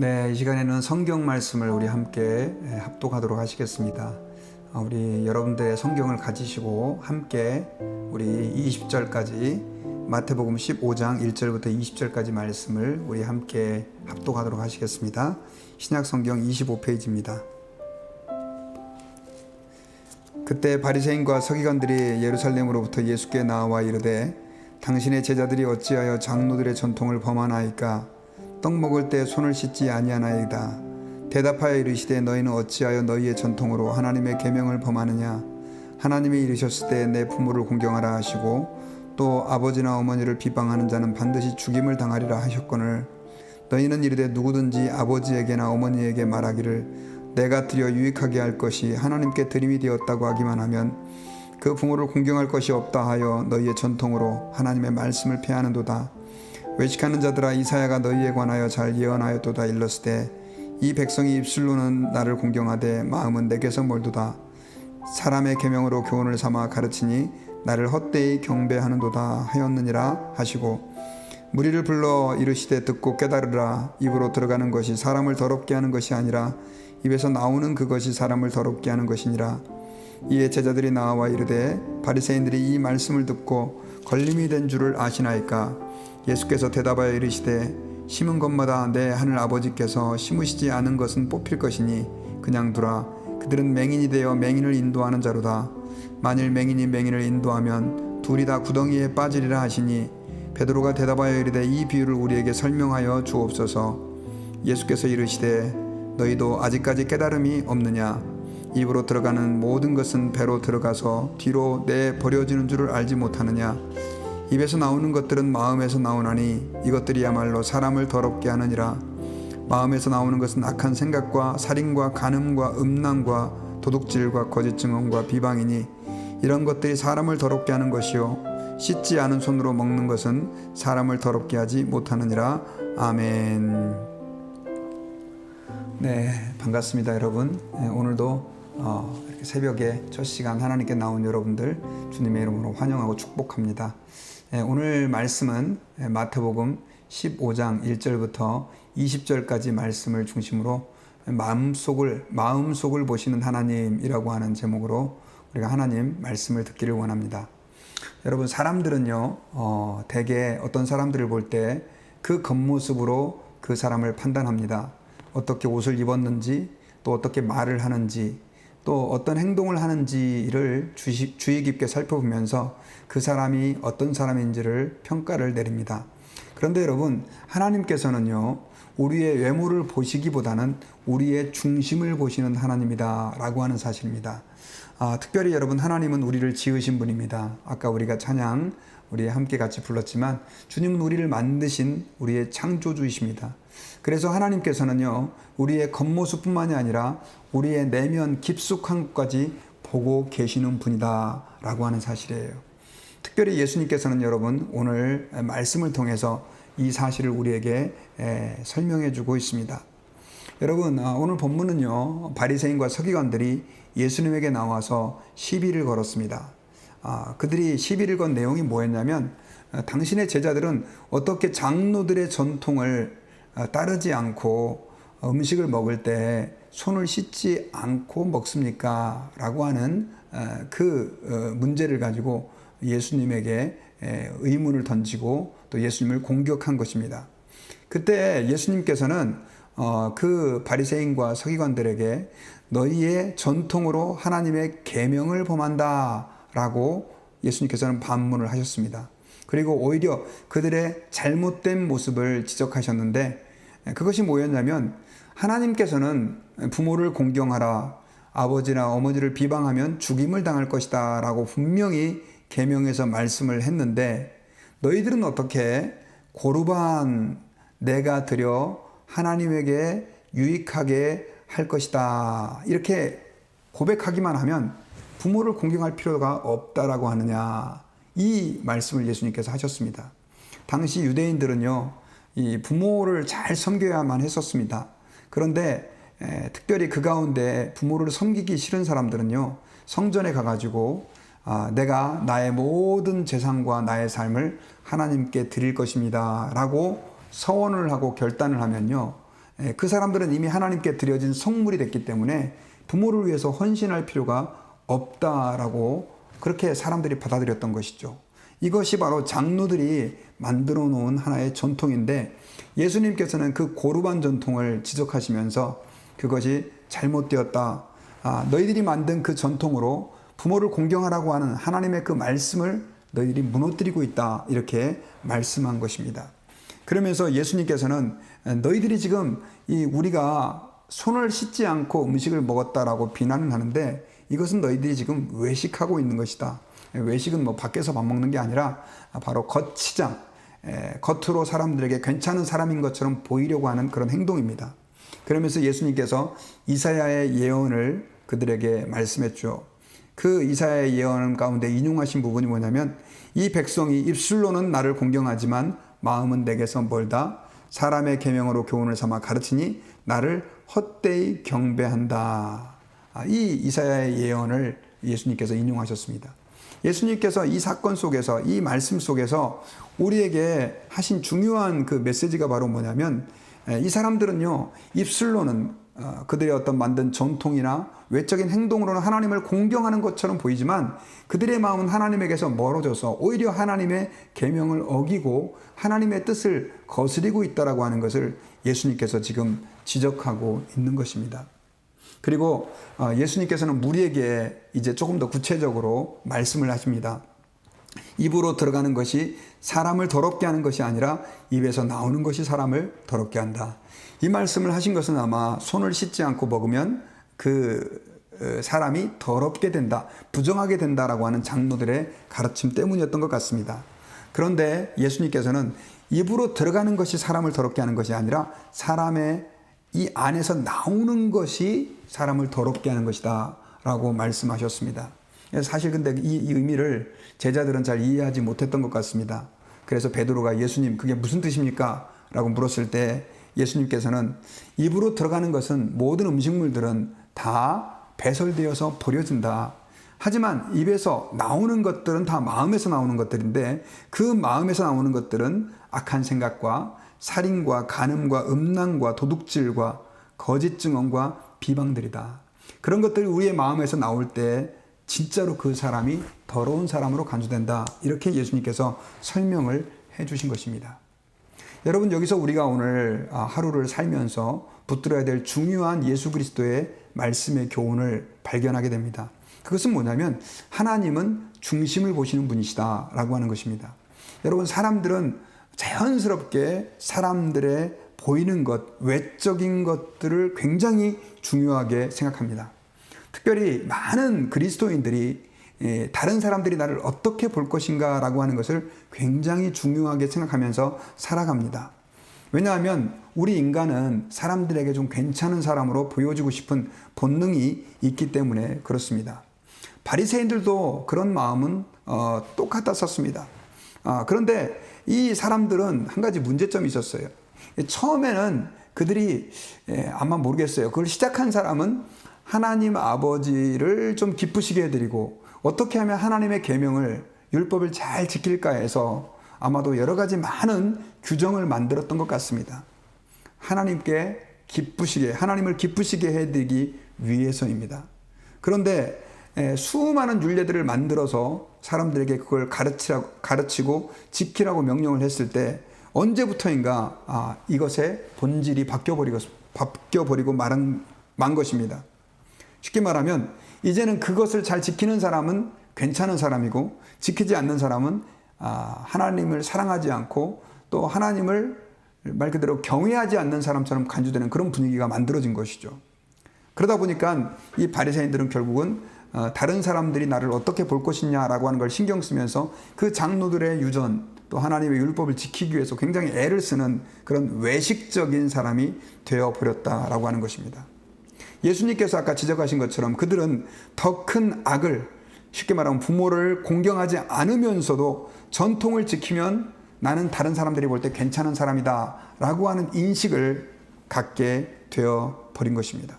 네, 이 시간에는 성경 말씀을 우리 함께 예, 합독하도록 하시겠습니다. 아, 우리 여러분들의 성경을 가지시고 함께 우리 20절까지 마태복음 15장 1절부터 20절까지 말씀을 우리 함께 합독하도록 하시겠습니다. 신약 성경 25페이지입니다. 그때 바리새인과 서기관들이 예루살렘으로부터 예수께 나와 이르되 당신의 제자들이 어찌하여 장로들의 전통을 범하나이까 떡 먹을 때 손을 씻지 아니하나이다. 대답하여 이르시되 너희는 어찌하여 너희의 전통으로 하나님의 계명을 범하느냐? 하나님이 이르셨을 때 내 부모를 공경하라 하시고 또 아버지나 어머니를 비방하는 자는 반드시 죽임을 당하리라 하셨거늘. 너희는 이르되 누구든지 아버지에게나 어머니에게 말하기를 내가 드려 유익하게 할 것이 하나님께 드림이 되었다고 하기만 하면 그 부모를 공경할 것이 없다 하여 너희의 전통으로 하나님의 말씀을 폐하는도다. 외식하는 자들아 이사야가 너희에 관하여 잘 예언하였도다 일렀으되 이 백성이 입술로는 나를 공경하되 마음은 내게서 멀도다. 사람의 계명으로 교훈을 삼아 가르치니 나를 헛되이 경배하는도다 하였느니라 하시고 무리를 불러 이르시되 듣고 깨달으라. 입으로 들어가는 것이 사람을 더럽게 하는 것이 아니라 입에서 나오는 그것이 사람을 더럽게 하는 것이니라. 이에 제자들이 나와 이르되 바리새인들이 이 말씀을 듣고 걸림이 된 줄을 아시나이까 예수께서 대답하여 이르시되 심은 것마다 내 하늘 아버지께서 심으시지 않은 것은 뽑힐 것이니 그냥 두라. 그들은 맹인이 되어 맹인을 인도하는 자로다. 만일 맹인이 맹인을 인도하면 둘이 다 구덩이에 빠지리라 하시니 베드로가 대답하여 이르되 이 비유를 우리에게 설명하여 주옵소서. 예수께서 이르시되 너희도 아직까지 깨달음이 없느냐? 입으로 들어가는 모든 것은 배로 들어가서 뒤로 내 버려지는 줄을 알지 못하느냐 입에서 나오는 것들은 마음에서 나오나니 이것들이야말로 사람을 더럽게 하느니라 마음에서 나오는 것은 악한 생각과 살인과 간음과 음란과 도둑질과 거짓 증언과 비방이니 이런 것들이 사람을 더럽게 하는 것이요 씻지 않은 손으로 먹는 것은 사람을 더럽게 하지 못하느니라 아멘. 네, 반갑습니다, 여러분. 네, 오늘도 어, 이렇게 새벽에 첫 시간 하나님께 나온 여러분들 주님의 이름으로 환영하고 축복합니다. 네, 오늘 말씀은 마태복음 15장 1절부터 20절까지 말씀을 중심으로 마음속을 마음속을 보시는 하나님이라고 하는 제목으로 우리가 하나님 말씀을 듣기를 원합니다. 여러분 사람들은요 어, 대개 어떤 사람들을 볼 때 그 겉모습으로 그 사람을 판단합니다. 어떻게 옷을 입었는지 또 어떻게 말을 하는지 또 어떤 행동을 하는지를 주시, 주의 깊게 살펴보면서 그 사람이 어떤 사람인지를 평가를 내립니다. 그런데 여러분 하나님께서는요 우리의 외모를 보시기보다는 우리의 중심을 보시는 하나님이다 라고 하는 사실입니다. 아, 특별히 여러분 하나님은 우리를 지으신 분입니다. 아까 우리가 찬양 우리 함께 같이 불렀지만 주님은 우리를 만드신 우리의 창조주이십니다. 그래서 하나님께서는요 우리의 겉모습뿐만이 아니라 우리의 내면 깊숙한 것까지 보고 계시는 분이다라고 하는 사실이에요. 특별히 예수님께서는 여러분 오늘 말씀을 통해서 이 사실을 우리에게 설명해 주고 있습니다. 여러분 오늘 본문은요 바리새인과 서기관들이 예수님에게 나와서 시비를 걸었습니다. 아, 그들이 시비를 건 내용이 뭐였냐면 당신의 제자들은 어떻게 장로들의 전통을 따르지 않고 음식을 먹을 때 손을 씻지 않고 먹습니까? 라고 하는 그 문제를 가지고 예수님에게 의문을 던지고 또 예수님을 공격한 것입니다. 그때 예수님께서는 어, 그 바리새인과 서기관들에게 너희의 전통으로 하나님의 계명을 범한다 라고 예수님께서는 반문을 하셨습니다. 그리고 오히려 그들의 잘못된 모습을 지적하셨는데 그것이 뭐였냐면 하나님께서는 부모를 공경하라 아버지나 어머니를 비방하면 죽임을 당할 것이다 라고 분명히 계명에서 말씀을 했는데 너희들은 어떻게 고르반 내가 드려 하나님에게 유익하게 할 것이다. 이렇게 고백하기만 하면 부모를 공경할 필요가 없다라고 하느냐. 이 말씀을 예수님께서 하셨습니다. 당시 유대인들은요, 이 부모를 잘 섬겨야만 했었습니다. 그런데 에, 특별히 그 가운데 부모를 섬기기 싫은 사람들은요, 성전에 가가지고 아, 내가 나의 모든 재산과 나의 삶을 하나님께 드릴 것입니다. 라고 서원을 하고 결단을 하면요. 예, 그 사람들은 이미 하나님께 드려진 성물이 됐기 때문에 부모를 위해서 헌신할 필요가 없다라고 그렇게 사람들이 받아들였던 것이죠. 이것이 바로 장로들이 만들어 놓은 하나의 전통인데 예수님께서는 그 고르반 전통을 지적하시면서 그것이 잘못되었다. 아, 너희들이 만든 그 전통으로 부모를 공경하라고 하는 하나님의 그 말씀을 너희들이 무너뜨리고 있다. 이렇게 말씀한 것입니다. 그러면서 예수님께서는 너희들이 지금 이 우리가 손을 씻지 않고 음식을 먹었다라고 비난을 하는데 이것은 너희들이 지금 외식하고 있는 것이다. 외식은 뭐 밖에서 밥 먹는 게 아니라 바로 겉치장, 에, 겉으로 사람들에게 괜찮은 사람인 것처럼 보이려고 하는 그런 행동입니다. 그러면서 예수님께서 이사야의 예언을 그들에게 말씀했죠. 그 이사야의 예언 가운데 인용하신 부분이 뭐냐면 이 백성이 입술로는 나를 공경하지만 마음은 내게서 멀다. 사람의 계명으로 교훈을 삼아 가르치니 나를 헛되이 경배한다. 아, 이 이사야의 예언을 예수님께서 인용하셨습니다. 예수님께서 이 사건 속에서 이 말씀 속에서 우리에게 하신 중요한 그 메시지가 바로 뭐냐면 이 사람들은요 입술로는 어, 그들의 어떤 만든 전통이나 외적인 행동으로는 하나님을 공경하는 것처럼 보이지만 그들의 마음은 하나님에게서 멀어져서 오히려 하나님의 계명을 어기고 하나님의 뜻을 거스리고 있다라고 하는 것을 예수님께서 지금 지적하고 있는 것입니다. 그리고 어, 예수님께서는 무리에게 이제 조금 더 구체적으로 말씀을 하십니다. 입으로 들어가는 것이 사람을 더럽게 하는 것이 아니라 입에서 나오는 것이 사람을 더럽게 한다. 이 말씀을 하신 것은 아마 손을 씻지 않고 먹으면 그 어, 사람이 더럽게 된다, 부정하게 된다라고 하는 장로들의 가르침 때문이었던 것 같습니다. 그런데 예수님께서는 입으로 들어가는 것이 사람을 더럽게 하는 것이 아니라 사람의 이 안에서 나오는 것이 사람을 더럽게 하는 것이다. 라고 말씀하셨습니다. 사실 근데 이, 이 의미를 제자들은 잘 이해하지 못했던 것 같습니다. 그래서 베드로가 예수님, 그게 무슨 뜻입니까? 라고 물었을 때 예수님께서는 입으로 들어가는 것은 모든 음식물들은 다 배설되어서 버려진다. 하지만 입에서 나오는 것들은 다 마음에서 나오는 것들인데 그 마음에서 나오는 것들은 악한 생각과 살인과 간음과 음란과 도둑질과 거짓 증언과 비방들이다. 그런 것들이 우리의 마음에서 나올 때 진짜로 그 사람이 더러운 사람으로 간주된다. 이렇게 예수님께서 설명을 해 주신 것입니다. 여러분 여기서 우리가 오늘 아, 하루를 살면서 붙들어야 될 중요한 예수 그리스도의 말씀의 교훈을 발견하게 됩니다. 그것은 뭐냐면 하나님은 중심을 보시는 분이시다라고 하는 것입니다. 여러분 사람들은 자연스럽게 사람들의 보이는 것, 외적인 것들을 굉장히 중요하게 생각합니다. 특별히 많은 그리스도인들이 예, 다른 사람들이 나를 어떻게 볼 것인가 라고 하는 것을 굉장히 중요하게 생각하면서 살아갑니다. 왜냐하면 우리 인간은 사람들에게 좀 괜찮은 사람으로 보여지고 싶은 본능이 있기 때문에 그렇습니다. 바리새인들도 그런 마음은 어, 똑같았었습니다. 아, 그런데 이 사람들은 한 가지 문제점이 있었어요. 처음에는 그들이 예, 아마 모르겠어요. 그걸 시작한 사람은 하나님 아버지를 좀 기쁘시게 해드리고 어떻게 하면 하나님의 계명을 율법을 잘 지킬까 해서 아마도 여러 가지 많은 규정을 만들었던 것 같습니다. 하나님께 기쁘시게 하나님을 기쁘시게 해드리기 위해서입니다. 그런데 예, 수많은 율례들을 만들어서 사람들에게 그걸 가르치라고, 가르치고 지키라고 명령을 했을 때 언제부터인가 아, 이것의 본질이 바뀌어버리고, 바뀌어버리고 말한, 만 것입니다. 쉽게 말하면 이제는 그것을 잘 지키는 사람은 괜찮은 사람이고 지키지 않는 사람은 아, 하나님을 사랑하지 않고 또 하나님을 말 그대로 경외하지 않는 사람처럼 간주되는 그런 분위기가 만들어진 것이죠. 그러다 보니까 이 바리새인들은 결국은 어, 다른 사람들이 나를 어떻게 볼 것이냐라고 하는 걸 신경 쓰면서 그 장로들의 유전 또 하나님의 율법을 지키기 위해서 굉장히 애를 쓰는 그런 외식적인 사람이 되어 버렸다라고 하는 것입니다. 예수님께서 아까 지적하신 것처럼 그들은 더 큰 악을 쉽게 말하면 부모를 공경하지 않으면서도 전통을 지키면 나는 다른 사람들이 볼 때 괜찮은 사람이다 라고 하는 인식을 갖게 되어 버린 것입니다.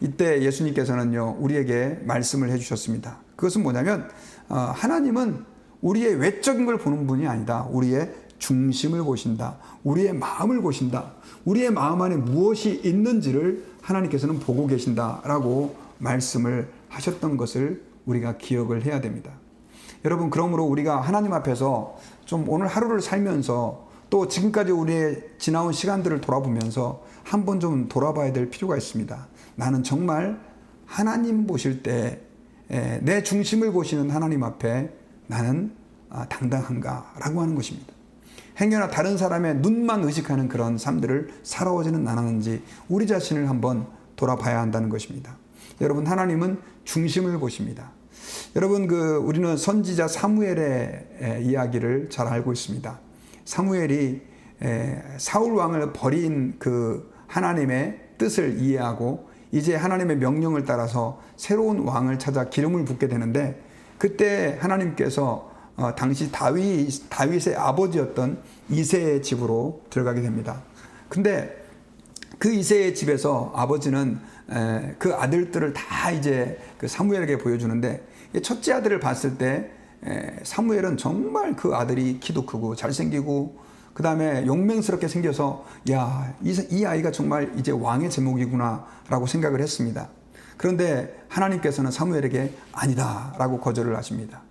이때 예수님께서는요, 우리에게 말씀을 해주셨습니다. 그것은 뭐냐면, 어, 하나님은 우리의 외적인 걸 보는 분이 아니다. 우리의 중심을 보신다. 우리의 마음을 보신다. 우리의 마음 안에 무엇이 있는지를 하나님께서는 보고 계신다라고 말씀을 하셨던 것을 우리가 기억을 해야 됩니다. 여러분, 그러므로 우리가 하나님 앞에서 좀 오늘 하루를 살면서 또 지금까지 우리의 지나온 시간들을 돌아보면서 한 번 좀 돌아봐야 될 필요가 있습니다. 나는 정말 하나님 보실 때 내 중심을 보시는 하나님 앞에 나는 아, 당당한가라고 하는 것입니다. 행여나 다른 사람의 눈만 의식하는 그런 삶들을 살아오지는 않았는지 우리 자신을 한번 돌아봐야 한다는 것입니다. 여러분 하나님은 중심을 보십니다. 여러분 그 우리는 선지자 사무엘의 이야기를 잘 알고 있습니다. 사무엘이 사울 왕을 버린 그 하나님의 뜻을 이해하고 이제 하나님의 명령을 따라서 새로운 왕을 찾아 기름을 붓게 되는데 그때 하나님께서 어, 당시 다윗 다윗의 아버지였던 이세의 집으로 들어가게 됩니다. 근데 그 이세의 집에서 아버지는 에, 그 아들들을 다 이제 그 사무엘에게 보여주는데 이 첫째 아들을 봤을 때 에, 사무엘은 정말 그 아들이 키도 크고 잘생기고 그 다음에 용맹스럽게 생겨서 야, 이, 이 아이가 정말 이제 왕의 제목이구나 라고 생각을 했습니다. 그런데 하나님께서는 사무엘에게 아니다 라고 거절을 하십니다.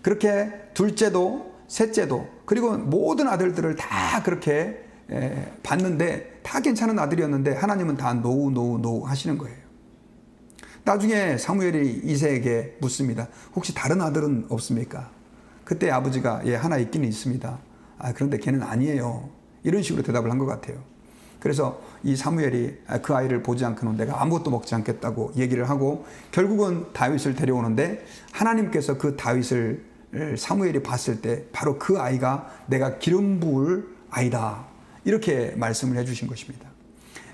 그렇게 둘째도 셋째도 그리고 모든 아들들을 다 그렇게 에, 봤는데 다 괜찮은 아들이었는데 하나님은 다 노우 노우 노우 하시는 거예요. 나중에 사무엘이 이세에게 묻습니다. 혹시 다른 아들은 없습니까? 그때 아버지가 예 하나 있기는 있습니다. 아 그런데 걔는 아니에요. 이런 식으로 대답을 한 것 같아요. 그래서 이 사무엘이 아, 그 아이를 보지 않고는 내가 아무것도 먹지 않겠다고 얘기를 하고 결국은 다윗을 데려오는데 하나님께서 그 다윗을 사무엘이 봤을 때 바로 그 아이가 내가 기름 부을 아이다. 이렇게 말씀을 해 주신 것입니다.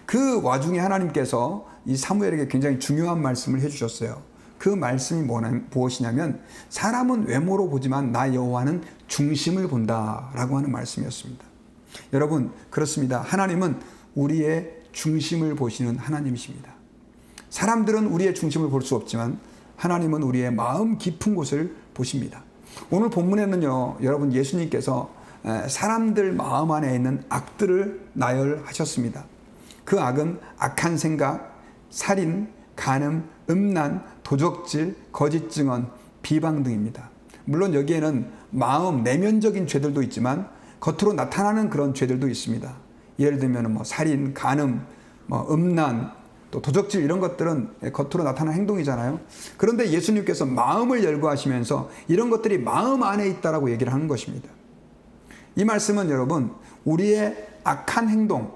그 와중에 하나님께서 이 사무엘에게 굉장히 중요한 말씀을 해 주셨어요. 그 말씀이 무엇이냐면 사람은 외모로 보지만 나 여호와는 중심을 본다라고 하는 말씀이었습니다. 여러분 그렇습니다. 하나님은 우리의 중심을 보시는 하나님이십니다. 사람들은 우리의 중심을 볼 수 없지만 하나님은 우리의 마음 깊은 곳을 보십니다. 오늘 본문에는요, 여러분 예수님께서 사람들 마음 안에 있는 악들을 나열하셨습니다. 그 악은 악한 생각, 살인, 간음, 음란, 도적질, 거짓 증언, 비방 등입니다. 물론 여기에는 마음 내면적인 죄들도 있지만 겉으로 나타나는 그런 죄들도 있습니다. 예를 들면 뭐 살인, 간음, 뭐 음란, 또 도적질 이런 것들은 겉으로 나타나는 행동이잖아요. 그런데 예수님께서 마음을 열고 하시면서 이런 것들이 마음 안에 있다라고 얘기를 하는 것입니다. 이 말씀은 여러분 우리의 악한 행동,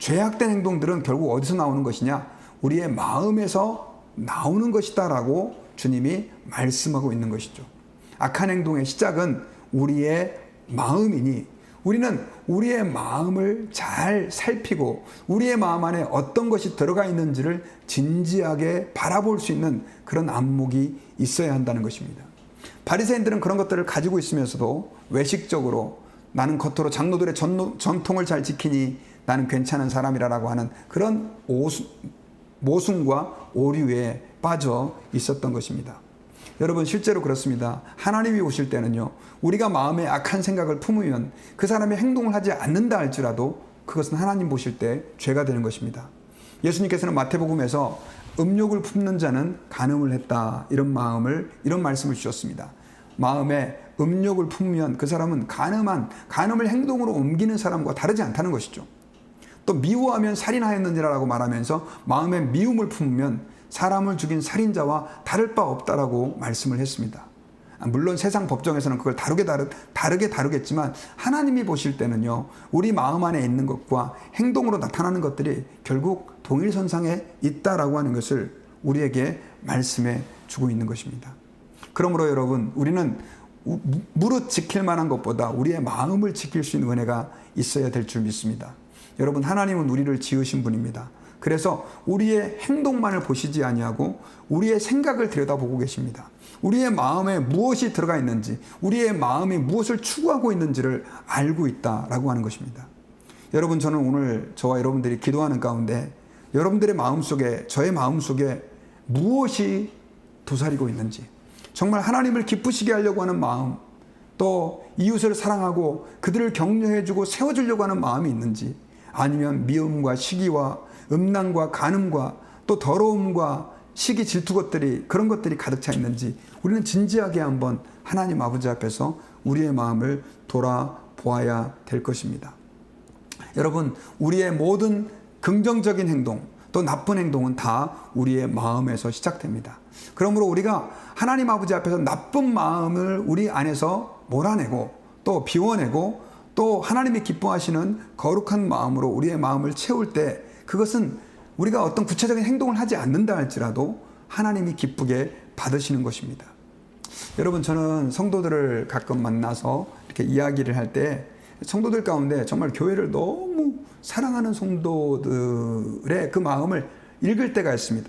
죄악된 행동들은 결국 어디서 나오는 것이냐? 우리의 마음에서 나오는 것이다라고 주님이 말씀하고 있는 것이죠. 악한 행동의 시작은 우리의 마음이니 우리는 우리의 마음을 잘 살피고 우리의 마음 안에 어떤 것이 들어가 있는지를 진지하게 바라볼 수 있는 그런 안목이 있어야 한다는 것입니다. 바리새인들은 그런 것들을 가지고 있으면서도 외식적으로 나는 겉으로 장로들의 전통을 잘 지키니 나는 괜찮은 사람이라고 하는 그런 오수, 모순과 오류에 빠져 있었던 것입니다. 여러분 실제로 그렇습니다. 하나님이 오실 때는요. 우리가 마음에 악한 생각을 품으면 그 사람의 행동을 하지 않는다 할지라도 그것은 하나님 보실 때 죄가 되는 것입니다. 예수님께서는 마태복음에서 음욕을 품는 자는 간음을 했다 이런 마음을 이런 말씀을 주셨습니다. 마음에 음욕을 품으면 그 사람은 간음한 간음을 행동으로 옮기는 사람과 다르지 않다는 것이죠. 또 미워하면 살인하였느니라고 말하면서 마음에 미움을 품으면 사람을 죽인 살인자와 다를 바 없다라고 말씀을 했습니다. 아, 물론 세상 법정에서는 그걸 다르게 다르, 다르게 다루겠지만 하나님이 보실 때는요, 우리 마음 안에 있는 것과 행동으로 나타나는 것들이 결국 동일선상에 있다라고 하는 것을 우리에게 말씀해 주고 있는 것입니다. 그러므로 여러분, 우리는 무릇 지킬 만한 것보다 우리의 마음을 지킬 수 있는 은혜가 있어야 될 줄 믿습니다. 여러분, 하나님은 우리를 지으신 분입니다. 그래서 우리의 행동만을 보시지 아니하고 우리의 생각을 들여다보고 계십니다. 우리의 마음에 무엇이 들어가 있는지, 우리의 마음이 무엇을 추구하고 있는지를 알고 있다라고 하는 것입니다. 여러분, 저는 오늘 저와 여러분들이 기도하는 가운데 여러분들의 마음 속에, 저의 마음 속에 무엇이 도사리고 있는지, 정말 하나님을 기쁘시게 하려고 하는 마음, 또 이웃을 사랑하고 그들을 격려해주고 세워주려고 하는 마음이 있는지 아니면 미움과 시기와 음란과 간음과 또 더러움과 시기 질투 것들이 그런 것들이 가득 차 있는지 우리는 진지하게 한번 하나님 아버지 앞에서 우리의 마음을 돌아보아야 될 것입니다. 여러분, 우리의 모든 긍정적인 행동, 또 나쁜 행동은 다 우리의 마음에서 시작됩니다. 그러므로 우리가 하나님 아버지 앞에서 나쁜 마음을 우리 안에서 몰아내고 또 비워내고 또 하나님이 기뻐하시는 거룩한 마음으로 우리의 마음을 채울 때 그것은 우리가 어떤 구체적인 행동을 하지 않는다 할지라도 하나님이 기쁘게 받으시는 것입니다. 여러분 저는 성도들을 가끔 만나서 이렇게 이야기를 할 때 성도들 가운데 정말 교회를 너무 사랑하는 성도들의 그 마음을 읽을 때가 있습니다.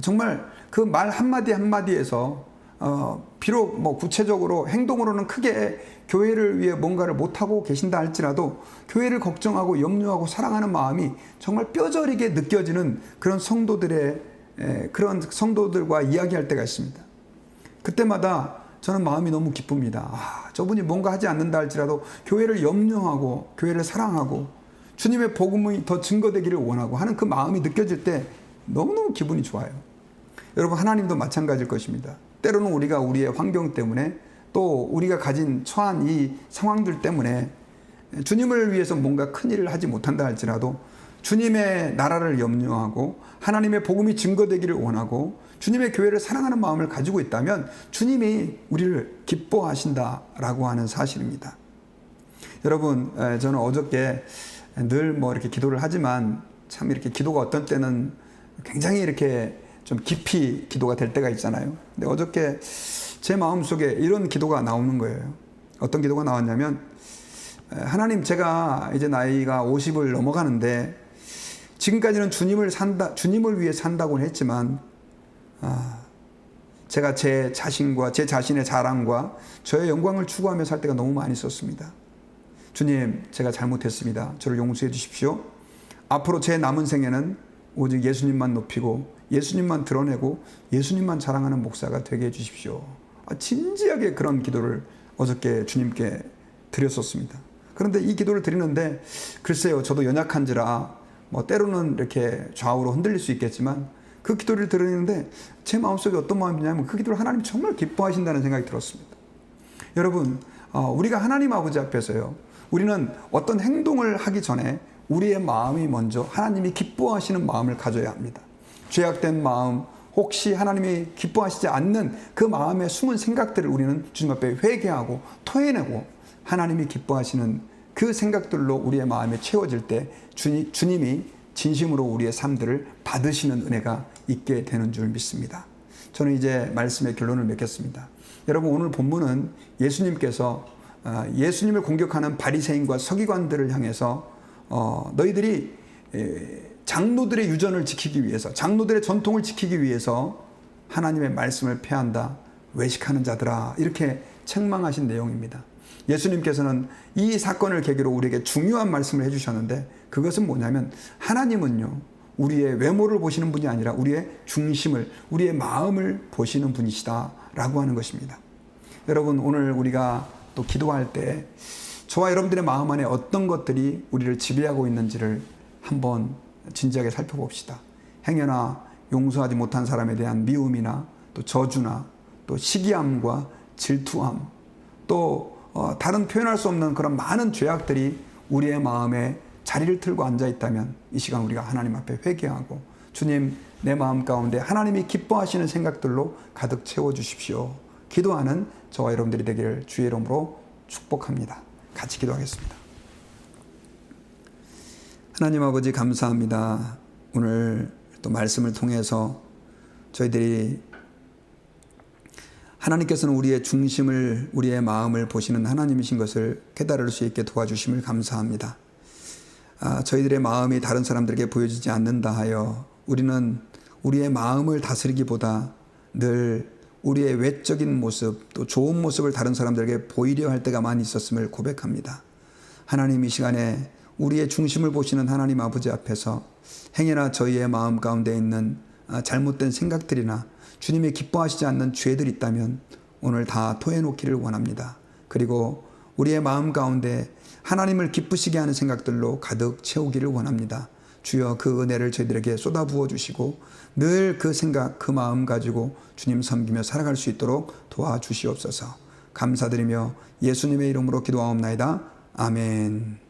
정말 그 말 한마디 한마디에서 어, 비록 뭐 구체적으로 행동으로는 크게 교회를 위해 뭔가를 못하고 계신다 할지라도 교회를 걱정하고 염려하고 사랑하는 마음이 정말 뼈저리게 느껴지는 그런 성도들의 에, 그런 성도들과 이야기할 때가 있습니다. 그때마다 저는 마음이 너무 기쁩니다. 아, 저분이 뭔가 하지 않는다 할지라도 교회를 염려하고 교회를 사랑하고 주님의 복음이 더 증거되기를 원하고 하는 그 마음이 느껴질 때 너무너무 기분이 좋아요. 여러분 하나님도 마찬가지일 것입니다. 때로는 우리가 우리의 환경 때문에 또 우리가 가진 처한 이 상황들 때문에 주님을 위해서 뭔가 큰 일을 하지 못한다 할지라도 주님의 나라를 염려하고 하나님의 복음이 증거되기를 원하고 주님의 교회를 사랑하는 마음을 가지고 있다면 주님이 우리를 기뻐하신다라고 하는 사실입니다. 여러분, 저는 어저께 늘 뭐 이렇게 기도를 하지만 참 이렇게 기도가 어떤 때는 굉장히 이렇게 좀 깊이 기도가 될 때가 있잖아요. 근데 어저께 제 마음 속에 이런 기도가 나오는 거예요. 어떤 기도가 나왔냐면, 하나님, 제가 이제 나이가 50을 넘어가는데, 지금까지는 주님을 산다, 주님을 위해 산다고 했지만, 아, 제가 제 자신과 제 자신의 자랑과 저의 영광을 추구하며 살 때가 너무 많이 있었습니다. 주님, 제가 잘못했습니다. 저를 용서해 주십시오. 앞으로 제 남은 생에는 오직 예수님만 높이고 예수님만 드러내고 예수님만 자랑하는 목사가 되게 해 주십시오. 아, 진지하게 그런 기도를 어저께 주님께 드렸었습니다. 그런데 이 기도를 드리는데 글쎄요, 저도 연약한지라 뭐 때로는 이렇게 좌우로 흔들릴 수 있겠지만 그 기도를 드리는데 제 마음속에 어떤 마음이냐면 그 기도를 하나님 정말 기뻐하신다는 생각이 들었습니다. 여러분, 어, 우리가 하나님 아버지 앞에서요, 우리는 어떤 행동을 하기 전에 우리의 마음이 먼저 하나님이 기뻐하시는 마음을 가져야 합니다. 죄악된 마음, 혹시 하나님이 기뻐하시지 않는 그 마음의 숨은 생각들을 우리는 주님 앞에 회개하고 토해내고 하나님이 기뻐하시는 그 생각들로 우리의 마음에 채워질 때 주님, 주님이 진심으로 우리의 삶들을 받으시는 은혜가 있게 되는 줄 믿습니다. 저는 이제 말씀의 결론을 맺겠습니다. 여러분 오늘 본문은 예수님께서 어, 예수님을 공격하는 바리새인과 서기관들을 향해서 어, 너희들이 장로들의 유전을 지키기 위해서 장로들의 전통을 지키기 위해서 하나님의 말씀을 폐한다 외식하는 자들아 이렇게 책망하신 내용입니다. 예수님께서는 이 사건을 계기로 우리에게 중요한 말씀을 해주셨는데 그것은 뭐냐면 하나님은요 우리의 외모를 보시는 분이 아니라 우리의 중심을 우리의 마음을 보시는 분이시다라고 하는 것입니다. 여러분 오늘 우리가 또 기도할 때 저와 여러분들의 마음 안에 어떤 것들이 우리를 지배하고 있는지를 한번 진지하게 살펴봅시다. 행여나 용서하지 못한 사람에 대한 미움이나 또 저주나 또 시기함과 질투함 또 어, 다른 표현할 수 없는 그런 많은 죄악들이 우리의 마음에 자리를 틀고 앉아 있다면 이 시간 우리가 하나님 앞에 회개하고 주님 내 마음 가운데 하나님이 기뻐하시는 생각들로 가득 채워 주십시오. 기도하는 저와 여러분들이 되기를 주의 이름으로 축복합니다. 같이 기도하겠습니다. 하나님 아버지 감사합니다. 오늘 또 말씀을 통해서 저희들이 하나님께서는 우리의 중심을 우리의 마음을 보시는 하나님이신 것을 깨달을 수 있게 도와주심을 감사합니다. 아, 저희들의 마음이 다른 사람들에게 보여지지 않는다 하여 우리는 우리의 마음을 다스리기보다 늘 우리의 외적인 모습 또 좋은 모습을 다른 사람들에게 보이려 할 때가 많이 있었음을 고백합니다. 하나님 이 시간에 우리의 중심을 보시는 하나님 아버지 앞에서 행여나 저희의 마음 가운데 있는 아, 잘못된 생각들이나 주님이 기뻐하시지 않는 죄들이 있다면 오늘 다 토해놓기를 원합니다. 그리고 우리의 마음 가운데 하나님을 기쁘시게 하는 생각들로 가득 채우기를 원합니다. 주여 그 은혜를 저희들에게 쏟아 부어 주시고 늘 그 생각, 그 마음 가지고 주님 섬기며 살아갈 수 있도록 도와주시옵소서. 감사드리며 예수님의 이름으로 기도하옵나이다. 아멘.